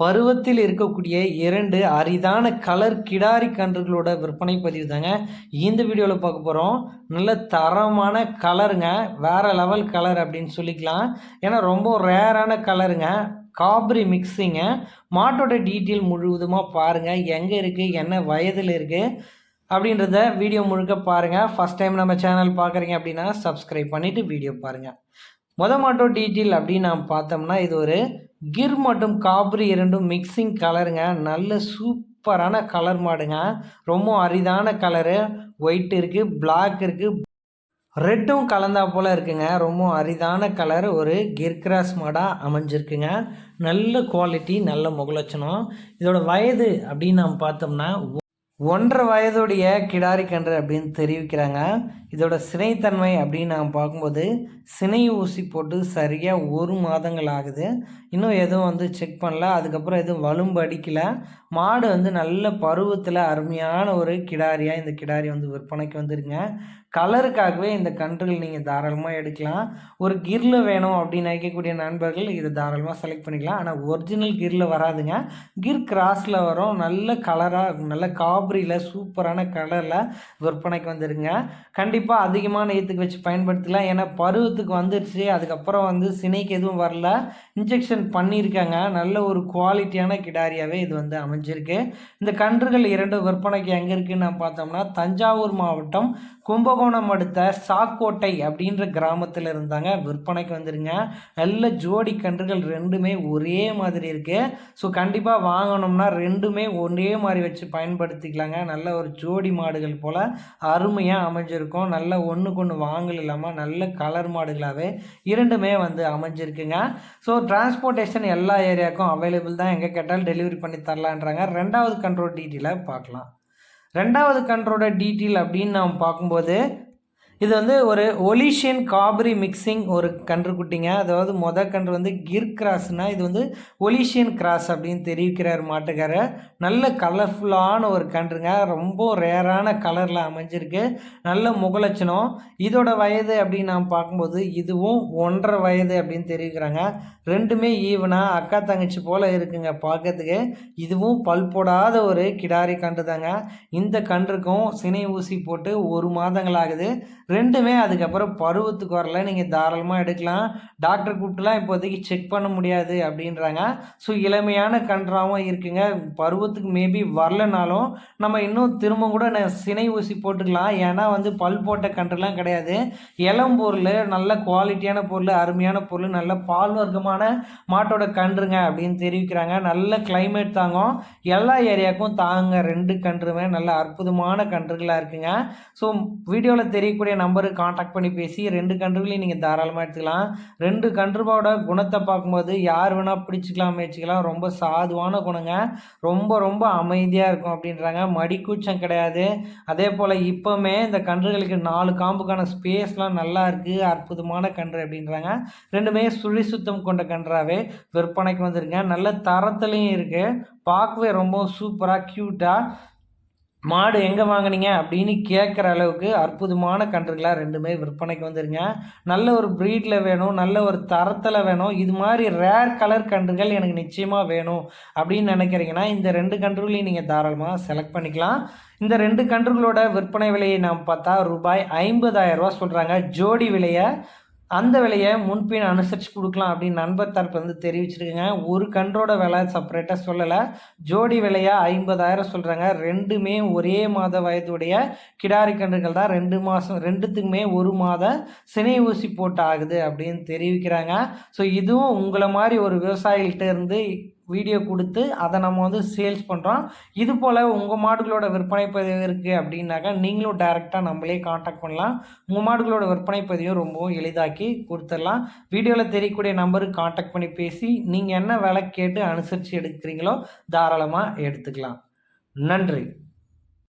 பருவத்தில் இருக்கக்கூடிய இரண்டு அரிதான கலர் கிடாரி கன்றுகளோட விற்பனை பதிவு தாங்க. இந்த வீடியோவில் பார்க்க போகிறோம் நல்ல தரமான கலருங்க. வேறு லெவல் கலர் அப்படின்னு சொல்லிக்கலாம். ஏன்னா ரொம்ப ரேரான கலருங்க. காபரி மிக்ஸிங்க மாட்டோட டீட்டெயில் முழுவதுமாக பாருங்கள் எங்கே இருக்குது என்ன வயதில் இருக்குது அப்படின்றத வீடியோ முழுக்க பாருங்கள் ஃபஸ்ட் டைம் நம்ம சேனல் பார்க்குறீங்க அப்படின்னா சப்ஸ்கிரைப் பண்ணிவிட்டு வீடியோ பாருங்கள் மொத மாட்டோ டீட்டெயில் அப்படின்னு நாம் பார்த்தோம்னா இது ஒரு கிர் மற்றும் காப்ரி இரண்டும் மிக்சிங் கலருங்க நல்ல சூப்பரான கலர் மாடுங்க. ரொம்ப அரிதான கலரு ஒயிட் இருக்குது பிளாக் இருக்குது ரெட்டும் கலந்தா போல் இருக்குங்க. ரொம்ப அரிதான கலர் ஒரு கிர் கிராஸ் மாடாக அமைஞ்சிருக்குங்க. நல்ல குவாலிட்டி நல்ல முகலட்சணம். இதோட வயது அப்படின்னு நாம் பார்த்தோம்னா ஒன்றரை வயதுடைய கிடாரி கன்று அப்படின்னு தெரிவிக்கிறாங்க. இதோட சினைத்தன்மை அப்படின்னு நாம் பார்க்கும்போது சினை ஊசி போட்டு சரியாக ஒரு மாதங்கள் ஆகுது. இன்னும் எதுவும் வந்து செக் பண்ணல. அதுக்கப்புறம் எதுவும் வலும்பு அடிக்கலை. மாடு வந்து நல்ல பருவத்தில் அருமையான ஒரு கிடாரியாக இந்த கிடாரி வந்து விற்பனைக்கு வந்துருங்க. கலருக்காகவே இந்த கன்றுகள் நீங்கள் தாராளமாக எடுக்கலாம். ஒரு கிரில் வேணும் அப்படின்னு நினைக்கக்கூடிய நண்பர்கள் இதை தாராளமாக செலக்ட் பண்ணிக்கலாம். ஆனால் ஒரிஜினல் கிரில் வராதுங்க. கிர் கிராஸில் வரும். நல்ல கலராக நல்ல ஆப்ரியில் சூப்பரான கலரில் விற்பனைக்கு வந்துருங்க. கண்டிப்பாக அதிகமான ஏற்றுக்கு வச்சு பயன்படுத்தலாம். ஏன்னா பருவத்துக்கு வந்துருச்சு. அதுக்கப்புறம் வந்து சினைக்கு எதுவும் வரல. இன்ஜெக்ஷன் பண்ணியிருக்காங்க. நல்ல ஒரு குவாலிட்டியான கிடாரியாகவே இது வந்து அமைஞ்சிருக்கு. இந்த கன்றுகள் இரண்டு விற்பனைக்கு எங்கே இருக்குன்னு நான் பார்த்தோம்னா தஞ்சாவூர் மாவட்டம் கும்பகோணம் அடுத்த சாக்கோட்டை அப்படின்ற கிராமத்தில் இருந்தாங்க. விற்பனைக்கு வந்துருங்க. நல்ல ஜோடி கன்றுகள் ரெண்டுமே ஒரே மாதிரி இருக்குது ஸோ கண்டிப்பாக வாங்கணும்னா ரெண்டுமே ஒரே மாதிரி வச்சு பயன்படுத்திக்கலாங்க நல்ல ஒரு ஜோடி மாடுகள் போல் அருமையாக அமைஞ்சிருக்கும். நல்ல ஒன்றுக்கு ஒன்று வாங்கல் இல்லாமல் நல்ல கலர் மாடுகளாகவே இரண்டுமே வந்து அமைஞ்சிருக்குங்க. ஸோ டிரான்ஸ்போர்ட்டேஷன் எல்லா ஏரியாவுக்கும் அவைலபிள் தான். எங்கே கேட்டாலும் டெலிவரி பண்ணி தரலான்றாங்க. ரெண்டாவது கண்ட்ரோல் டீட்டெயிலாக பார்க்கலாம். ரெண்டாவது கண்ட்ரோட டீட்டெயில் அப்படின்னு நாம் பார்க்கும்போது இது வந்து ஒரு ஒலிஷியன் காபரி மிக்சிங் ஒரு கன்றுக்குட்டிங்க. அதாவது மொதல் கன்று வந்து கிர் கிராஸ்னா இது வந்து ஒலிஷியன் கிராஸ் அப்படின்னு தெரிவிக்கிறார் மாட்டுக்காரர். நல்ல கலர்ஃபுல்லான ஒரு கன்றுங்க. ரொம்ப ரேரான கலரில் அமைஞ்சிருக்கு. நல்ல முகலட்சணம். இதோட வயது அப்படின்னு நாம் பார்க்கும்போது இதுவும் ஒன்றரை வயது அப்படின்னு தெரிவிக்கிறாங்க. ரெண்டுமே ஈவனாக அக்கா தங்கச்சி போல் இருக்குங்க பார்க்கறதுக்கு. இதுவும் பல் போடாத ஒரு கிடாரி கன்று தாங்க இந்த கன்றுக்கும் சினை ஊசி போட்டு ஒரு மாதங்கள் ஆகுது ரெண்டுமே அதுக்கப்புறம் பருவத்துக்கு வரல. நீங்கள் தாராளமாக எடுக்கலாம். டாக்டர் கூப்பிட்டுலாம் இப்போதைக்கு செக் பண்ண முடியாது அப்படின்றாங்க. ஸோ இளமையான கன்றாகவும் இருக்குங்க. பருவத்துக்கு மேபி வரலனாலும் நம்ம இன்னும் திரும்ப கூட சினை ஊசி போட்டுக்கலாம். ஏன்னா வந்து பல் போட்ட கன்றுலாம் கிடையாது. இளம் பொருள் நல்ல குவாலிட்டியான பொருள் அருமையான பொருள் நல்ல பால் வர்க்கமான மாட்டோட கன்றுங்க அப்படின்னு தெரிவிக்கிறாங்க. நல்ல கிளைமேட் தாங்கும். எல்லா ஏரியாவுக்கும் தாங்க ரெண்டு கன்றுமே. நல்ல அற்புதமான கன்றுகளாக இருக்குங்க. ஸோ வீடியோவில் தெரியக்கூடிய நம்பருக்கு காண்டாக்ட் பண்ணி பேசி ரெண்டு கன்றுகளையும் நீங்கள் தாராளமாக எடுத்துக்கலாம். ரெண்டு கன்றுவோட குணத்தை பார்க்கும்போது யார் வேணால் பிடிச்சிக்கலாம் வச்சுக்கலாம் ரொம்ப சாதுவான குணங்க. ரொம்ப ரொம்ப அமைதியாக இருக்கும் அப்படின்றாங்க. மடிக்கூச்சம் கிடையாது. அதே போல் இப்போவுமே இந்த கன்றுகளுக்கு நாலு காம்புக்கான ஸ்பேஸ்லாம் நல்லா இருக்குது அற்புதமான கன்று அப்படின்றாங்க. ரெண்டுமே சுழி சுத்தம் கொண்ட கன்றாவே. விற்பனைக்கு வந்துருங்க. நல்ல தரத்துலேயும் இருக்குது பார்க்கவே ரொம்ப சூப்பராக க்யூட்டாக மாடு எங்கே வாங்கினீங்க அப்படின்னு கேட்குற அளவுக்கு அற்புதமான கன்றுகளாக ரெண்டுமே விற்பனைக்கு வந்துருங்க. நல்ல ஒரு ப்ரீடில் வேணும் நல்ல ஒரு தரத்தில் வேணும். இது மாதிரி ரேர் கலர் கன்றுகள் எனக்கு நிச்சயமாக வேணும் அப்படின்னு நினைக்கிறீங்கன்னா இந்த ரெண்டு கன்றுகளையும் நீங்கள் தாராளமாக செலக்ட் பண்ணிக்கலாம். இந்த ரெண்டு கன்றுகளோட விற்பனை விலையை நாம் பார்த்தா ரூபாய் ஐம்பதாயிரரூபா சொல்கிறாங்க ஜோடி விலையை அந்த விலையை முன்பின் அனுசரித்து கொடுக்கலாம் அப்படின்னு நண்பர் தரப்பு வந்து தெரிவிச்சிருக்குங்க. ஒரு கன்றோட விலை செப்பரேட்டாக சொல்லலை. ஜோடி விலையாக ஐம்பதாயிரம் சொல்கிறாங்க ரெண்டுமே ஒரே மாத வயதுடைய கிடாரி கன்றுகள் தான். ரெண்டு மாதம் ரெண்டுத்துக்குமே ஒரு மாத சினை ஊசி போட்டு ஆகுது அப்படின்னு தெரிவிக்கிறாங்க. ஸோ இதுவும் உங்களை மாதிரி ஒரு விவசாயிகிட்ட இருந்து வீடியோ கொடுத்து அதை நம்ம வந்து சேல்ஸ் பண்ணுறோம் இது போல் உங்கள் மாடுகளோட விற்பனை பதிவு இருக்குது அப்படின்னாக்கா நீங்களும் டைரெக்டாக நம்மளே காண்டாக்ட் பண்ணலாம். உங்கள் மாடுகளோட விற்பனை பதிவும் ரொம்பவும் எளிதாக்கி கொடுத்துடலாம். வீடியோவில் தெரியக்கூடிய நம்பருக்கு காண்டாக்ட் பண்ணி பேசி நீங்கள் என்ன விலை கேட்டு அனுசரித்து எடுக்கிறீங்களோ தாராளமாக எடுத்துக்கலாம். நன்றி.